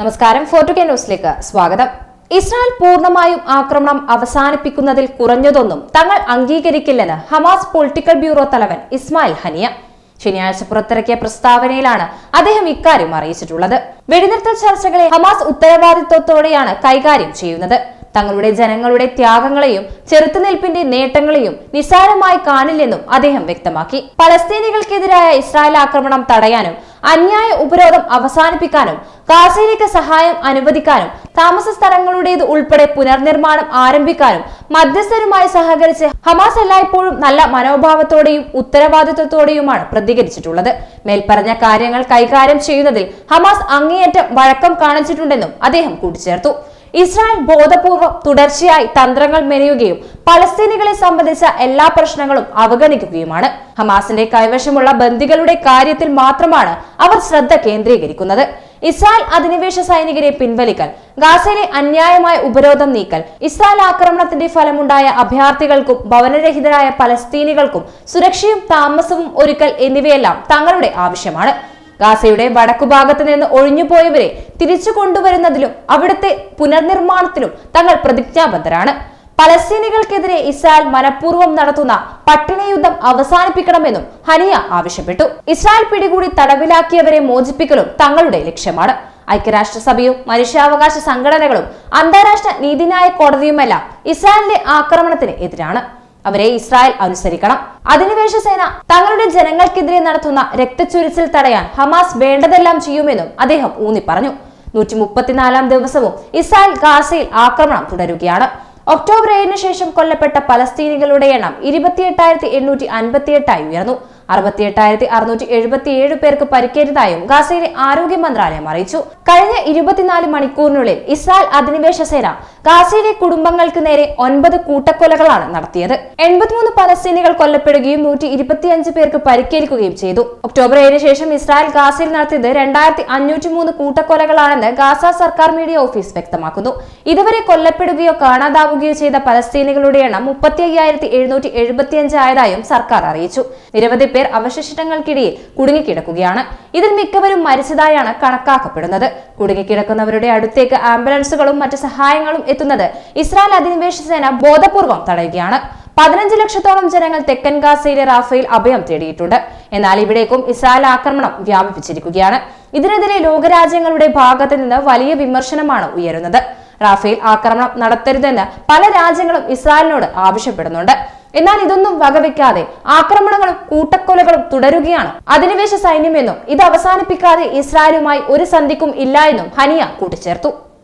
നമസ്കാരം ഫോർട്ടു കെ ന്യൂസിലേക്ക് സ്വാഗതം. ഇസ്രായേൽ പൂർണമായും ആക്രമണം അവസാനിപ്പിക്കുന്നതിൽ കുറഞ്ഞതൊന്നും തങ്ങൾ അംഗീകരിക്കില്ലെന്ന് ഹമാസ് പൊളിറ്റിക്കൽ ബ്യൂറോ തലവൻ ഇസ്മായിൽ ഹനിയ. ശനിയാഴ്ച പുറത്തിറക്കിയ പ്രസ്താവനയിലാണ് അദ്ദേഹം ഇക്കാര്യം അറിയിച്ചിട്ടുള്ളത്. വെടിനിർത്തൽ ചർച്ചകളെ ഹമാസ് ഉത്തരവാദിത്വത്തോടെയാണ് കൈകാര്യം ചെയ്യുന്നത്. തങ്ങളുടെ ജനങ്ങളുടെ ത്യാഗങ്ങളെയും ചെറുത്തുനിൽപ്പിന്റെ നേട്ടങ്ങളെയും നിസ്സാരമായി കാണില്ലെന്നും അദ്ദേഹം വ്യക്തമാക്കി. പലസ്തീനികൾക്കെതിരായ ഇസ്രായേൽ ആക്രമണം തടയാനും അന്യായ ഉപരോധം അവസാനിപ്പിക്കാനും ഗാസയിലേക്ക് സഹായം അനുവദിക്കാനും താമസ സ്ഥലങ്ങളുടേത് ഉൾപ്പെടെ പുനർനിർമ്മാണം ആരംഭിക്കാനും മധ്യസ്ഥരുമായി സഹകരിച്ച് ഹമാസ് എല്ലായ്പ്പോഴും നല്ല മനോഭാവത്തോടെയും ഉത്തരവാദിത്വത്തോടെയുമാണ് പ്രതികരിച്ചിട്ടുള്ളത്. മേൽപ്പറഞ്ഞ കാര്യങ്ങൾ കൈകാര്യം ചെയ്യുന്നതിൽ ഹമാസ് അങ്ങേയറ്റം വഴക്കം കാണിച്ചിട്ടുണ്ടെന്നും അദ്ദേഹം കൂട്ടിച്ചേർത്തു. ഇസ്രായേൽ ബോധപൂർവം തുടർച്ചയായി തന്ത്രങ്ങൾ മെനയുകയും പലസ്തീനികളെ സംബന്ധിച്ച എല്ലാ പ്രശ്നങ്ങളും അവഗണിക്കുകയുമാണ്. ഹമാസിന്റെ കൈവശമുള്ള ബന്ദികളുടെ കാര്യത്തിൽ മാത്രമാണ് അവർ ശ്രദ്ധ കേന്ദ്രീകരിക്കുന്നത്. ഇസ്രായേൽ അധിനിവേശ സൈനികരെ പിൻവലിക്കൽ ഗാസയിലെ അന്യായമായ ഉപരോധം നീക്കൽ ഇസ്രായേൽ ആക്രമണത്തിന്റെ ഫലമുണ്ടായ അഭയാർത്ഥികൾക്കും ഭവനരഹിതരായ പലസ്തീനികൾക്കും സുരക്ഷയും താമസവും ഒരുക്കൽ എന്നിവയെല്ലാം തങ്ങളുടെ ആവശ്യമാണ്. ഗാസയുടെ വടക്കുഭാഗത്ത് നിന്ന് ഒഴിഞ്ഞുപോയവരെ തിരിച്ചു കൊണ്ടുവരുന്നതിലും അവിടുത്തെ പുനർനിർമ്മാണത്തിലും തങ്ങൾ പ്രതിജ്ഞാബദ്ധരാണ്. പലസ്തീനികൾക്കെതിരെ ഇസ്രായേൽ മനഃപൂർവം നടത്തുന്ന പട്ടിണി യുദ്ധം അവസാനിപ്പിക്കണമെന്നും ഹനിയ ആവശ്യപ്പെട്ടു. ഇസ്രായേൽ പിടികൂടി തടവിലാക്കിയവരെ മോചിപ്പിക്കലും തങ്ങളുടെ ലക്ഷ്യമാണ്. ഐക്യരാഷ്ട്രസഭയും മനുഷ്യാവകാശ സംഘടനകളും അന്താരാഷ്ട്ര നീതിന്യായ കോടതിയുമെല്ലാം ഇസ്രായേലിന്റെ ആക്രമണത്തിന് എതിരാണ്. അവരെ ഇസ്രായേൽ അനുസരിക്കണം. അധിനിവേശ സേന തങ്ങളുടെ ജനങ്ങൾക്കെതിരെ നടത്തുന്ന രക്തച്ചൊരിച്ചിൽ തടയാൻ ഹമാസ് വേണ്ടതെല്ലാം ചെയ്യുമെന്നും അദ്ദേഹം ഊന്നി പറഞ്ഞു നൂറ്റി മുപ്പത്തിനാലാം ദിവസവും ഇസ്രായേൽ ഗാസയിൽ ആക്രമണം തുടരുകയാണ്. ഒക്ടോബർ ഏഴിന് ശേഷം കൊല്ലപ്പെട്ട പലസ്തീനികളുടെ എണ്ണം ഇരുപത്തിയെട്ടായിരത്തി എണ്ണൂറ്റി അൻപത്തിയെട്ടായി ഉയർന്നു. അറുപത്തിയെട്ടായിരത്തി അറുന്നൂറ്റി എഴുപത്തിയേഴ് പേർക്ക് പരിക്കേറ്റതായും ഗാസയിലെ ആരോഗ്യ മന്ത്രാലയം അറിയിച്ചു. കഴിഞ്ഞ ഇരുപത്തിനാല് മണിക്കൂറിനുള്ളിൽ ഇസ്രായേൽ അധിനിവേശ സേന ഗാസയിലെ കുടുംബങ്ങൾക്ക് നേരെ ഒൻപത് കൂട്ടക്കൊലകളാണ് നടത്തിയത്. എൺപത്തിമൂന്ന് പലസ്തീനികൾ കൊല്ലപ്പെടുകയും നൂറ്റി ഇരുപത്തിയഞ്ച് പേർക്ക് പരിക്കേൽക്കുകയും ചെയ്തു. ഒക്ടോബർ ഏഴിന് ശേഷം ഇസ്രായേൽ ഗാസയിൽ നടത്തിയത് രണ്ടായിരത്തി അഞ്ഞൂറ്റി മൂന്ന് കൂട്ടക്കൊലകളാണെന്ന് ഗാസ സർക്കാർ മീഡിയ ഓഫീസ് വ്യക്തമാക്കുന്നു. ഇതുവരെ കൊല്ലപ്പെടുകയോ കാണാതാവുകയോ ചെയ്ത പലസ്തീനികളുടെ എണ്ണം മുപ്പത്തി അയ്യായിരത്തി എഴുന്നൂറ്റി എഴുപത്തിയഞ്ച് ആയതായും സർക്കാർ അറിയിച്ചു. നിരവധി പേർ അവശിഷ്ടങ്ങൾക്കിടയിൽ കുടുങ്ങിക്കിടക്കുകയാണ് ഇതിൽ മിക്കവരും മരിച്ചതായാണ് കണക്കാക്കപ്പെടുന്നത്. കുടുങ്ങിക്കിടക്കുന്നവരുടെ അടുത്തേക്ക് ആംബുലൻസുകളും മറ്റ് സഹായങ്ങളും എത്തുന്നത് ഇസ്രായേൽ അധിനിവേശ സേന ബോധപൂർവം തടയുകയാണ്. പതിനഞ്ച് ലക്ഷത്തോളം ജനങ്ങൾ തെക്കൻ ഗാസയിലെ റാഫയിൽ അഭയം തേടിയിട്ടുണ്ട്. എന്നാൽ ഇവിടേക്കും ഇസ്രായേൽ ആക്രമണം വ്യാപിപ്പിച്ചിരിക്കുകയാണ്. ഇതിനെതിരെ ലോകരാജ്യങ്ങളുടെ ഭാഗത്ത് നിന്ന് വലിയ വിമർശനമാണ് ഉയരുന്നത്. റാഫേൽ ആക്രമണം നടത്തരുതെന്ന് പല രാജ്യങ്ങളും ഇസ്രായേലിനോട് ആവശ്യപ്പെടുന്നുണ്ട്. എന്നാൽ ഇതൊന്നും വകവെക്കാതെ ആക്രമണങ്ങളും കൂട്ടക്കൊലകളും തുടരുകയാണ്. അധിനിവേശ സൈന്യമെന്നും ഇത് അവസാനിപ്പിക്കാതെ ഇസ്രായേലുമായി ഒരു സന്ധിക്കും ഇല്ല എന്നും ഹനിയ കൂട്ടിച്ചേർത്തു.